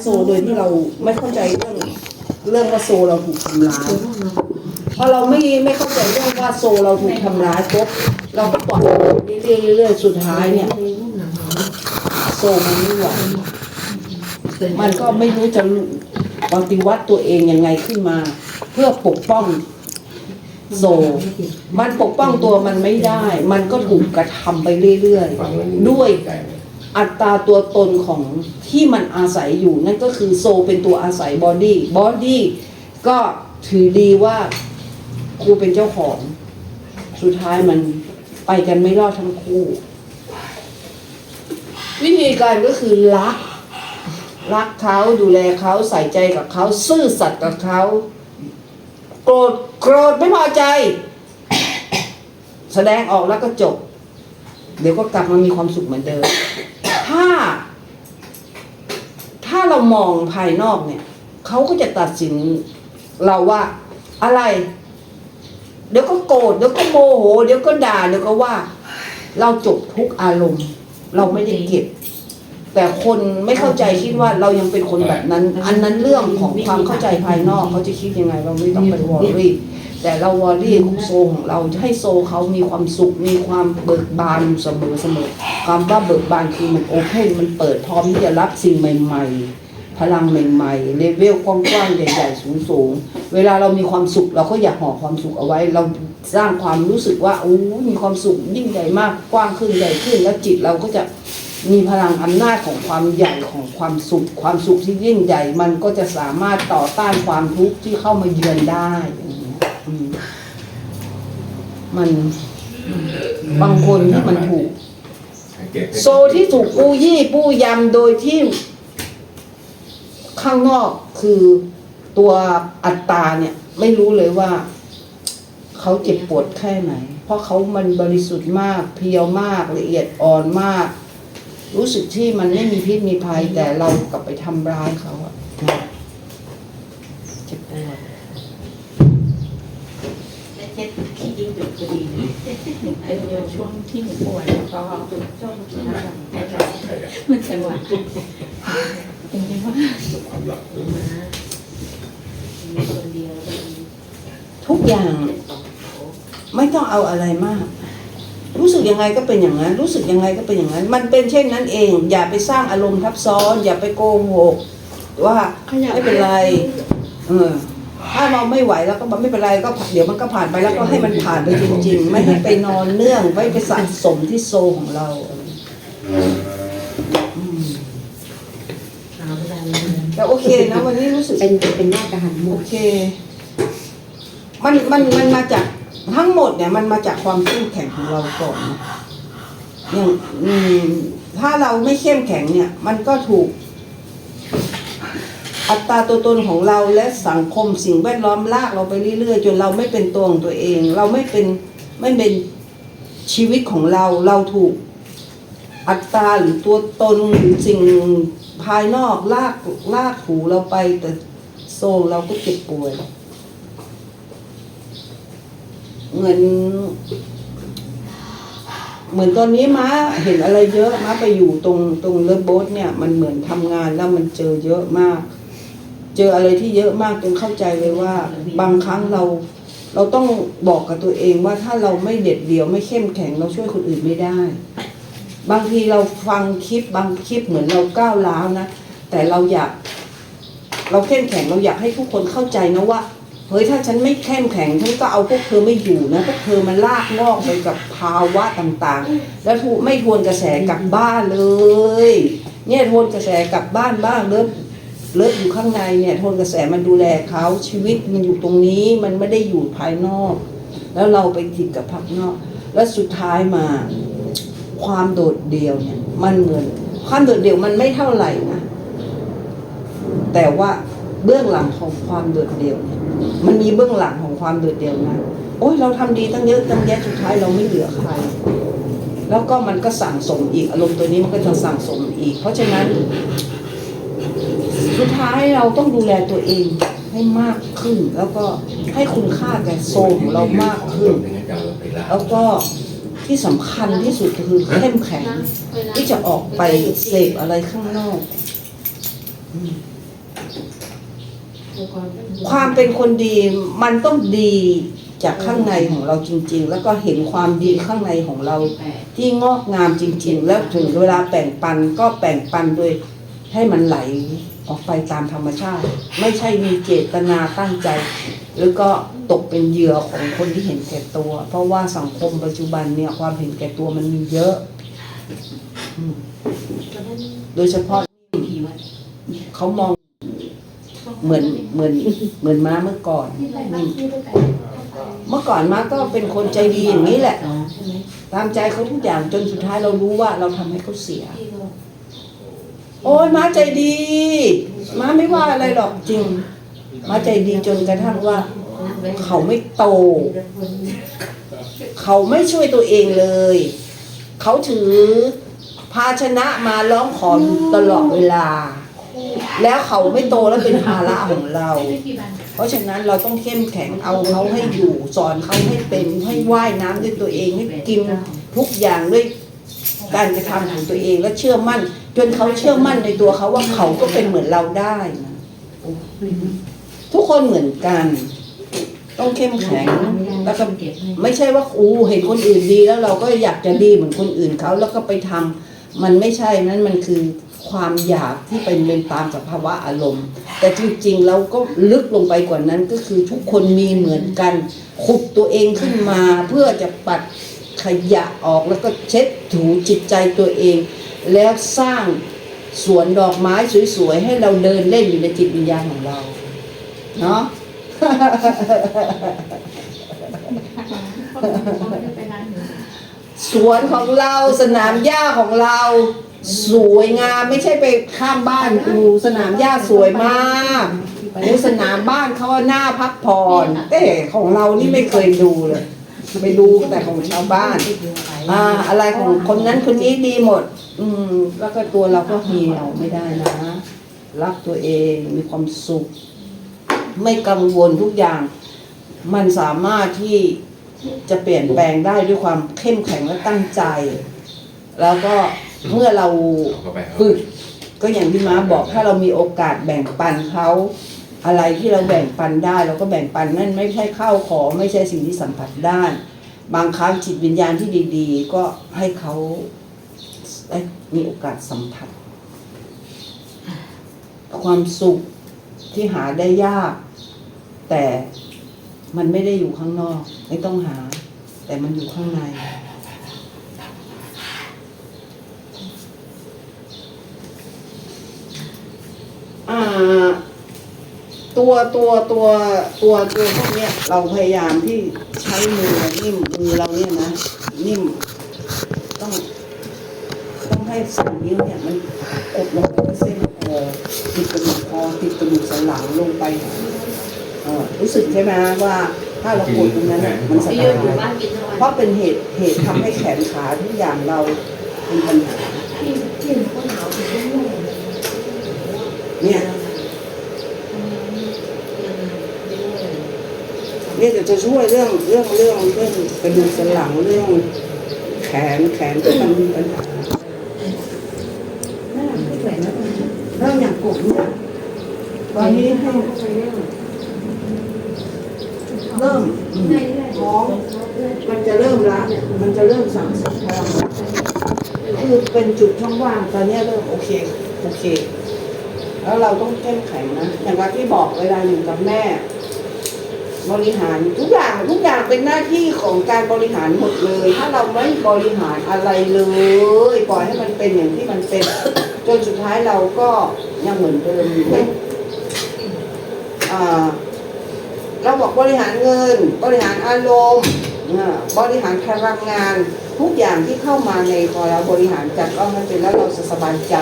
โซโดยที่เราไม่เข้าใจเรื่องเรื่องว่าโซเราถูกทำร้ายพอเราไม่ไม่เข้าใจเรื่องว่าโซเราถูกทำร้ายปุ๊บเราก็ปล่อยเรื่อยๆเรื่อยๆสุดท้ายเนี่ย โซมันไม่ไหวมันก็ไม่รู้จะปฏิวัติตัวเองยังไงขึ้นมา เพื่อปกป้องโซมันปกป้องตัวมันไม่ได้ มันก็ถูกกระทำไปเรื่อยๆด้วย อัตราตัวตนของที่มันอาศัยอยู่นั่นก็คือโซเป็นตัวอาศัยบอดี้บอดี้ก็ถือดีว่าครูเป็นเจ้าของ สุดท้ายมันไปกันไม่รอดทั้งคู่ วิธีการก็คือรัก รักเขาดูแลเขาใส่ใจกับเขาซื่อสัตย์กับเขา โกรธโกรธไม่พอใจ แสดงออกแล้วก็จบ เดี๋ยวก็กลับมามีความสุขเหมือนเดิม ถ้า ถ้าเรามองภายนอกเนี่ยเขาก็จะตัดสินเราว่าอะไร เดี๋ยวก็โกรธเดี๋ยวก็โมโห เดี๋ยวก็ด่าเดี๋ยวก็ว่า เราจบทุกอารมณ์ เราไม่ได้เก็บ แต่คนไม่เข้าใจคิดว่าเรายังเป็นคนแบบนั้น อันนั้นเรื่องของความเข้าใจภายนอกเขาจะคิดยังไง เราไม่ต้องไปวอรี่ แต่เราวอรี่โซของเราให้โซเขามีความสุข มีความเบิกบานเสมอเสมอความว่าเบิกบานคือมันโอเพนมันเปิดพร้อมที่จะรับสิ่งใหม่ ๆ พลังใหม่ๆเลเวลกว้างๆใหญ่ๆสูงๆ เวลาเรามีความสุขเราก็อยากห่อความสุขเอาไว้ เราสร้างความรู้สึกว่าโอ้มีความสุขยิ่งใหญ่มากกว้างขึ้นใหญ่ขึ้น แล้วจิตเราก็จะมีพลังอำนาจของความใหญ่ของความสุข ความสุขที่ยิ่งใหญ่ มันก็จะสามารถต่อต้านความทุกข์ที่เข้ามาเยือนได้ มันบางคนที่มันถูก โซที่ถูกปูยี่ปูยำโดยที่ ข้างนอกคือตัวอัตตาเนี่ย ไม่รู้เลยว่า เขาเจ็บปวดแค่ไหน เพราะเขามันบริสุทธิ์มาก เพียวมากละเอียดอ่อนมาก รู้สึกที่มันไม่มีพิษมีภัยแต่เรากลับไปทำร้ายเขาอะเจ็บปวด เช็ดขี้ยิ่งจุดพอดีนะ ไอ้เดียวช่วงที่หนูป่วยแล้วก็ช่วงที่ทำมันจังหวะจริงๆว่าความหลับมาคนเดียวทุกอย่าง ไม่ต้องเอาอะไรมาก รู้สึกยังไงก็เป็นอย่างนั้น รู้สึกยังไงก็เป็นอย่างนั้น มันเป็นเช่นนั้นเอง อย่าไปสร้างอารมณ์ทับซ้อน อย่าไปโกหกว่าไม่เป็นไร เออ ถ้าเราไม่ไหวแล้วก็บอกไม่เป็นไรก็ผ่านเดี๋ยวมันก็ผ่านไปแล้วก็ให้มันผ่านไปจริง ๆ ไม่ให้ไปนอนเนื่องไม่ไปสะสมที่โซของเราอืมเอาเวลาเลยแต่โอเคนะวันนี้รู้สึกเป็นเป็นหน้ากระหันหมโอดเค มันมันมันมาจากทั้งหมดเนี่ยมันมาจากความเข้มแข็งของเราก่อนนะอย่างอืมถ้าเราไม่เข้มแข็งเนี่ย มันก็ถูก อัตราตัวตนของเราและสังคมสิ่งแวดล้อมลากเราไปเรื่อยๆ จนเราไม่เป็นตัวของตัวเอง เราไม่เป็นไม่เป็นชีวิตของเราเราถูกอัตราหรือตัวตนหรือสิ่งภายนอกลากลากถูเราไปแต่โซเราก็เจ็บป่วยเหมือนเหมือนตอนนี้ม้าเห็นอะไรเยอะม้าไปอยู่ตรงตรงเลิฟโบ๊ทเนี่ย มันเหมือนทำงานแล้วมันเจอเยอะมาก เจออะไรที่เยอะมากจนเข้าใจเลยว่า บางครั้งเรา เราต้องบอกกับตัวเองว่าถ้าเราไม่เด็ดเดี่ยวไม่เข้มแข็งเราช่วยคนอื่นไม่ได้ บางทีเราฟังคลิปบางคลิปเหมือนเราก้าวร้าวนะ แต่เราอยาก เราเข้มแข็งเราอยากให้ทุกคนเข้าใจนะว่าเฮ้ยถ้าฉันไม่เข้มแข็งฉันก็เอาพวกเธอไม่อยู่นะพวกเธอมันลากงอกไปกับภาวะต่างๆ แล้วไม่ทวนกระแสกลับบ้านเลย เนี่ยทวนกระแสกลับบ้านบ้างเลิฟ เลิฟอยู่ข้างในเนี่ยทวนกระแสมันดูแลเขาชีวิตมันอยู่ตรงนี้มันไม่ได้อยู่ภายนอก แล้วเราไปติดกับภายนอก แล้วสุดท้ายมาความโดดเดี่ยวเนี่ย มันเหมือนความโดดเดี่ยวมันไม่เท่าไหร่นะแต่ว่าเบื้องหลังของความโดดเดี่ยวเนี่ยมันมีเบื้องหลังของความโดดเดี่ยวนะโอ้ยเราทำดีตั้งเยอะตั้งแยะสุดท้ายเราไม่เหลือใครแล้วก็มันก็สั่งสมอีกอารมณ์ตัวนี้มันก็จะสั่งสมอีก เพราะฉะนั้น สุดท้ายเราต้องดูแลตัวเองให้มากขึ้น แล้วก็ให้คุณค่าแก่โซของเรามากขึ้น แล้วก็ที่สำคัญที่สุดคือเข้มแข็ง ที่จะออกไปเสพอะไรข้างนอก ความเป็นคนดีมันต้องดีจากข้างในของเราจริง ๆ แล้วก็เห็นความดีข้างในของเราที่งอกงามจริง ๆ แล้วถึงเวลาแบ่งปันก็แบ่งปันโดยให้มันไหล ออกไปตามธรรมชาติ ไม่ใช่มีเจตนาตั้งใจ หรือก็ตกเป็นเหยื่อของคนที่เห็นแก่ตัว เพราะว่าสังคมปัจจุบันเนี่ยความเห็นแก่ตัวมันมีเยอะ โดยเฉพาะเขามองเหมือนเหมือนเหมือนม้าเมื่อก่อน เมื่อก่อนม้าก็เป็นคนใจดีอย่างนี้แหละ ตามใจเขาทุกอย่างจนสุดท้ายเรารู้ว่าเราทำให้เขาเสีย โอ้ยม้าใจดีม้าไม่ว่าอะไรหรอกจริงม้าใจดีจนกระทั่งว่า เขาไม่โต เขาไม่ช่วยตัวเองเลย เขาถือภาชนะมาร้องขอตลอดเวลา แล้วเขาไม่โตแล้วเป็นภาระของเรา เพราะฉะนั้นเราต้องเข้มแข็งเอาเขาให้อยู่ สอนเขาให้เป็นให้ว่ายน้ำด้วยตัวเองให้กินทุกอย่างด้วย การกระทำของตัวเองและเชื่อมั่น จนเขาเชื่อมั่นในตัวเขาว่าเขาก็เป็นเหมือนเราได้นะทุกคนเหมือนกัน ต้องเข้มแข็งแล้วก็ไม่ใช่ว่าอูเห็นคนอื่นดี แล้วเราก็อยากจะดีเหมือนคนอื่นเขาแล้วก็ไปทำมันไม่ใช่นั้นมันคือความอยากที่เป็นเป็นตามสภาวะอารมณ์ แต่จริงๆเราก็ลึกลงไปกว่านั้นก็คือทุกคนมีเหมือนกันขุดตัวเองขึ้นมาเพื่อจะปัด ขยะออกแล้วก็เช็ดถูจิตใจตัวเอง แล้วสร้างสวนดอกไม้สวยๆ ให้เราเดินเล่นอยู่ในจิตวิญญาณของเรา เนาะสวนของเราสนามหญ้าของเรา สวยงามไม่ใช่ไปข้ามบ้านดูสนามหญ้าสวยมากโอ้สนามบ้านเขาว่าหน้าพักผ่อนแต่ของเรานี่ไม่เคยดูเลย ไปดูแต่ของชาวบ้าน อ่า อะไรของคนนั้นคนนี้ดีหมด อืม แล้วก็ตัวเราก็เหี่ยวไม่ได้นะ รักตัวเองมีความสุข ไม่กังวลทุกอย่าง มันสามารถที่จะเปลี่ยนแปลงได้ด้วยความเข้มแข็งและตั้งใจ แล้วก็เมื่อเราเอาเข้าไปครับฝึกก็อย่างที่ม้าบอกถ้าเรามีโอกาสแบ่งปันเขา อะไรที่เราแบ่งปันได้เราก็แบ่งปันนั่นไม่ใช่ข้าวของไม่ใช่สิ่งที่สัมผัสได้ บางครั้งจิตวิญญาณที่ดีๆ ก็ให้เขาได้มีโอกาสสัมผัส ความสุขที่หาได้ยาก แต่มันไม่ได้อยู่ข้างนอก ไม่ต้องหา แต่มันอยู่ข้างในอ่า ตัวตัวตัวตัวตัวพวกเนี้ยเราพยายามที่ใช้มือนิ่มมือเราเนี่ยนะนิ่ม ต้องต้องให้สองนิ้วเนี่ยมันกดลงไปที่เส้นคอติดกระดูกคอติดกระดูกสันหลังลงไปเออรู้สึกใช่ไหมว่าถ้าเรากดตรงนั้นน่ะมันสไปบายืนอยู่ยบ้านกินทั้งวันเพราะเป็นเหตุเหตุทำให้แขนขาทุกอย่างเราเป็นปัญหาที่ที่หนูก็หนาวถึงต้องง่วง เนี่ยเนี่ยจะจะช่วยเรื่องเรื่องเรื่องเรื่องกระดูกสันหลังเรื่อง แขนแขนที่มันมีปัญหาเรื่องอย่างกบเนี่ยตอนนี้ให้เริ่มท้องมันจะเริ่มละมันจะเริ่มสั่งสมพลังคือเป็นจุดช่องว่างตอนนี้เริ่มโอเคโอเค แล้วเราต้องเข้มแข็งนะ อย่างที่บอกเวลาอยู่กับแม่ บริหารทุกอย่างทุกอย่างเป็นหน้าที่ของการบริหารหมดเลย ถ้าเราไม่บริหารอะไรเลย ปล่อยให้มันเป็นอย่างที่มันเป็น จนสุดท้ายเราก็ยังเหมือนเดิมอยู่เราบอกบริหารเงิน บริหารอารมณ์บริหารพลังงาน ทุกอย่างที่เข้ามาในพอเราบริหารจัดก็มันเป็นแล้วเราสบายใจ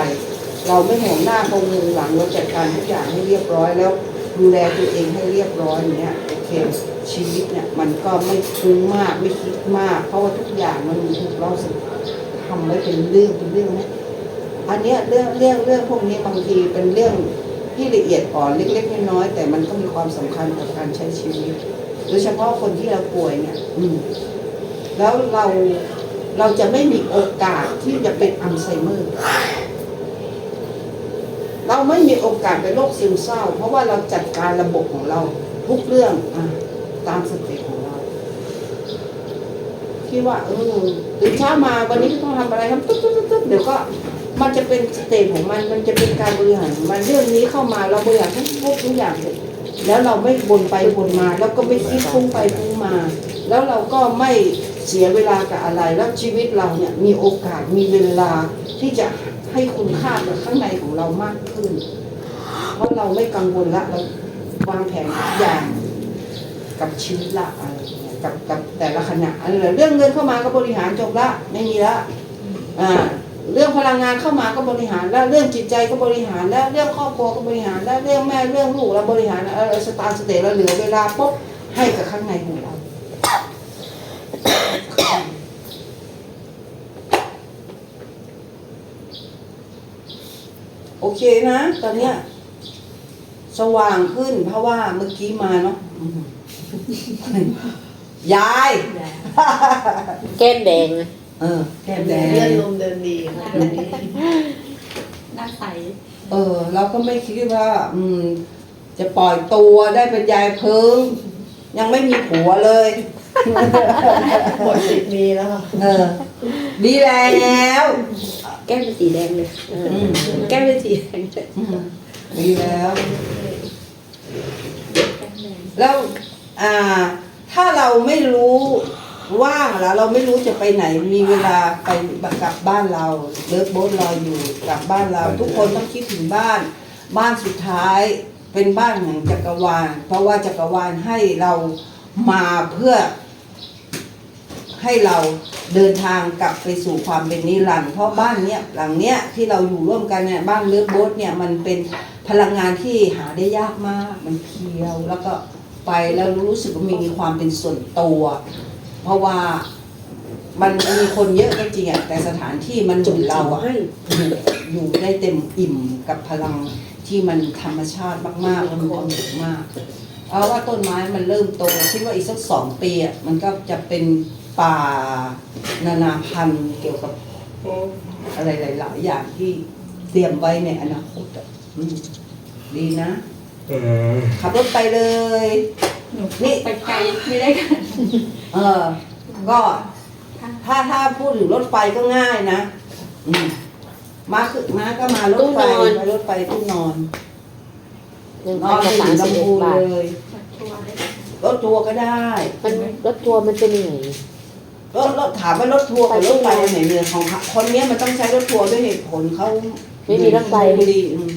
เราไม่ห่วงหน้าตรงหลังเราจัดการทุกอย่างให้เรียบร้อยแล้วดูแลตัวเองให้เรียบร้อยอย่างเนี้ย โอเคชีวิตเนี่ยมันก็ไม่ฟุ้งมากไม่คิดมาก เพราะว่าทุกอย่างมันมีถูกเราสึกทำไว้เป็นเรื่องเป็นเรื่องนะอันเนี้ยเรื่องเรื่องเรื่องพวกนี้บางทีเป็นเรื่องที่ละเอียดอ่อนเล็กๆน้อยๆแต่มันก็มีความสำคัญกับการใช้ชีวิตโดยเฉพาะคนที่เราป่วยเนี่ย อืม แล้วเราเราจะไม่มีโอกาสที่จะเป็นอัลไซเมอร์เราไม่มีมีโอกาสเป็นโรคซึมเศร้า เพราะว่าเราจัดการระบบของเรา ทุกเรื่องอะตามสเต็ปของเราที่ว่าเออตื่นเช้ามาวันนี้ต้องทำอะไรทำตุ๊บตุ๊บตุ๊บเดี๋ยวก็มันจะเป็นสเต็ปของมัน มันจะเป็นการบริหารของมันเรื่องนี้เข้ามาเราบริหารทุกทุกทุกอย่างเลยแล้วเราไม่บนไปบนมา แล้วก็ไม่คิดฟุ้งไปฟุ้งมา แล้วเราก็ไม่เสียเวลากับอะไร แล้วชีวิตเราเนี่ยมีโอกาสมีเวลาที่จะให้คุณค่ากับข้างในของเรามากขึ้น เพราะเราไม่กังวลละเรา วางแผนทุกอย่างกับชีวิตละอะไรอย่างเงี้ยกับกับแต่ละขณะอะไรเรื่องเงินเข้ามาก็บริหารจบละไม่มีละอ่าเรื่องพลังงานเข้ามาก็บริหาร แล้วเรื่องจิตใจก็บริหาร แล้วเรื่องครอบครัวก็บริหาร แล้วเรื่องแม่เรื่องลูกเราบริหารเออสตาร์สเตย์เราเหลือเวลาปุ๊บให้กับข้างในของเราโอเคนะ ตอนเนี้ย สว่างขึ้น เพราะว่าเมื่อกี้มาเนาะอืมยาย แก้มแดงอะเออ แก้มแดเลื่องนลมเดินดีค่ะเดินดีหน้าใสเออ เราก็ไม่คิดว่า อืม จะปล่อยตัวได้เป็นยายเพิง ยังไม่มีผัวเลย หมดสิบมีแล้วค่ะเออ ดีแล้ว แก้มเป็นสีแดงเลยเอออม แก้มเป็นสีแดงเลย อืม ดีแล้ว แล้วอ่า ถ้าเราไม่รู้ว่างแล้ว เราไม่รู้จะไปไหนมีเวลาไปกลับบ้านเราเลิฟโบ๊ทรออยู่กลับบ้านเรา ทุกคนต้องคิดถึงบ้าน บ้านสุดท้ายเป็นบ้านแห่งจักรวาล เพราะว่าจักรวาลให้เรามาเพื่อ ให้เราเดินทางกลับไปสู่ความเป็นนิรันดร์เพราะบ้านเนี้ยหลังเนี้ยที่เราอยู่ร่วมกันเนี่ยบ้านเลิฟโบ๊ทเนี่ยมันเป็น พลังงานที่หาได้ยากมากมันเพียว แล้วก็ไปแล้วรู้สึกว่ามีความเป็นส่วนตัว เพราะว่ามันมีคนเยอะก็จริงอะแต่สถานที่มันจุดเราอะอยู่ได้เต็มอิ่มกับพลังที่มันธรรมชาติมากๆแล้วมีความสุขมากเอาว่าต้นไม้มันเริ่มโตคิดว่าอีกสักสองปีอะมันก็จะเป็นป่านานาพันธุ์เกี่ยวกับอะไรหลายๆอย่างที่เตรียมไว้ในอนาคตอะ ดีนะขับรถไปเลยหนูไปไกลไม่ได้กันเออ ก็ ถ้าถ้าพูดถึงรถไฟก็ง่ายนะอืมมาคือมาก็มารถไฟไปรถไฟตู้นอนหนึ่งนพัอนนกับไปสาถึมงสิบลำเอ็ดพูนบาทเลย ทัวร์ได้รถทัวร์ก็ได้มันรถทัวร์มันจะเหนื่อยรถรถถามว่ารถทัวร์กับรถไฟอันไหนเรือของเขาคนเนี้ยมันต้องใช้รถทัวร์ด้วยเหตุผลเขาไม่มีรถไฟไม่ดีอืม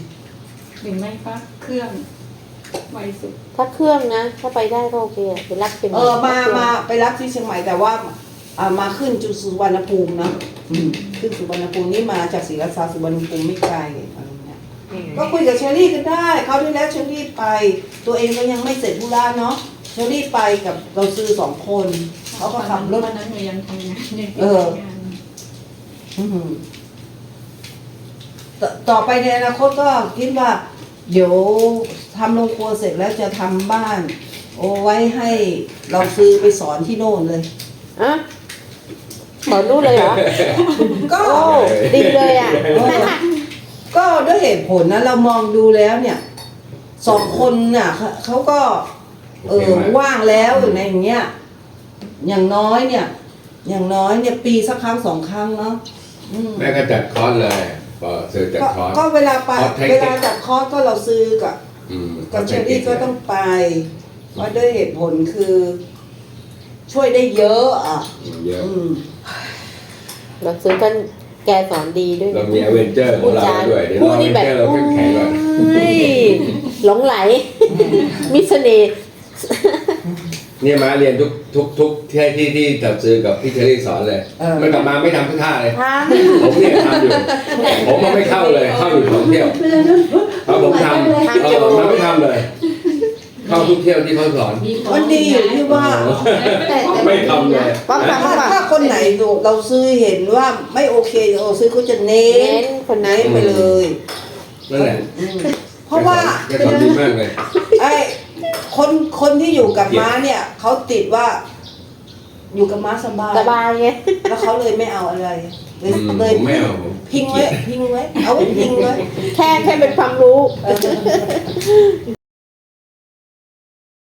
หรือไม่ก็เครื่องไวสุด ถ้าเครื่องนะ ถ้าไปได้ก็โอเคอะไปรับเชียงใหเอม่อมามาไปรับที่เชียงใหม่แต่ว่าอ่ามาขึ้นจุดสุวรรณภูมินะอืมขึ้นสุวรรณภูมินี่มาจากศรีราชาสุวรรณภูมิไม่ไกลอะไรเงี้ยก็คุยกับเชอรี่ก็ได้เขาวที่แล้วเชอรี่ไป ตัวเองก็ยังไม่เสร็จธุระเนาะเชอรี่ไปกับเราซื้อสองคนเขาก็ขับรถ วันนั้นหนูยังทำงานยังเอองานอืมต่อต่อไปในอนาคตก็คิดว่า เดี๋ยวทำโรงครัวเสร็จแล้วจะทำบ้าน โอ้ไว้ให้เราซื้อไปสอนที่โน่นเลย อะขอรู้เลยเหรอ ก็ โอ้ดีเลยอะ ก็ด้วยเหตุผลนะเรามองดูแล้วเนี่ยสองคนน่ะเขาเขาก็ เออว่างแล้วอยู่ในอย่างเงี้ยอย่างน้อยเนี่ย อย่างน้อยเนี่ยปีสักครั้งสองครั้งเนาะอืมแม่ก็จัดคอร์สเลย พอซื้อจัดก็คอร์ส ก็เวลาไปคอร์สเทคนิค เวลาจัดคอร์สก็เราซื้อกับอืมกับเชอรี่ก็ต้องไป เพราะด้วยเหตุผลคือ ช่วยได้เยอะอะอืมเยอะอืม เราซื้อกันแกสอนดีด้วยเรามีอเวนเจอร์ของเราด้วยเดี๋ยวพูเราดอเวนี่นแบบเจอร์เราเข้มแข็งก่อน โอ้ยหลงไหลมิสเสน่ห์ เนี่ยมาเรียนทุกทุกทุกที่ที่ที่จัดซื้อกับพี่เชอรี่สอนเลยเออ มันกลับมาไม่ทำทุกท่าเลยทางผมเนี่ยทำอยู่ ผมมันไม่เข้าเลยเข้าอยู่สองเที่ยวเพราะผมทำเออมันไม่ทำเลย เข้าทุกเที่ยวที่เขาสอน มันดีอยู่ที่ว่าไม่ทำเลยฟังฟังถ้าฟังถ้าคนไหนดูเราซื้อเห็นว่าไม่โอเคเราซื้อเขาจะเน้เน้นนคนนั้นเน้นไปเลย นั่นแหละอืมเพราะว่า แกสอนดีมากเลย ไอ้ คนคนที่อยู่กับม้าเนี่ยเขาติดว่าอยู่กับม้าสบาย สบายไงแล้วเขาเลยไม่เอาอะไรเลยอืมเลยผมไม่เอาผมพิงไว้พิงไว้ เอาไว้พิงไว้ แค่แค่เป็นความรู้ เออ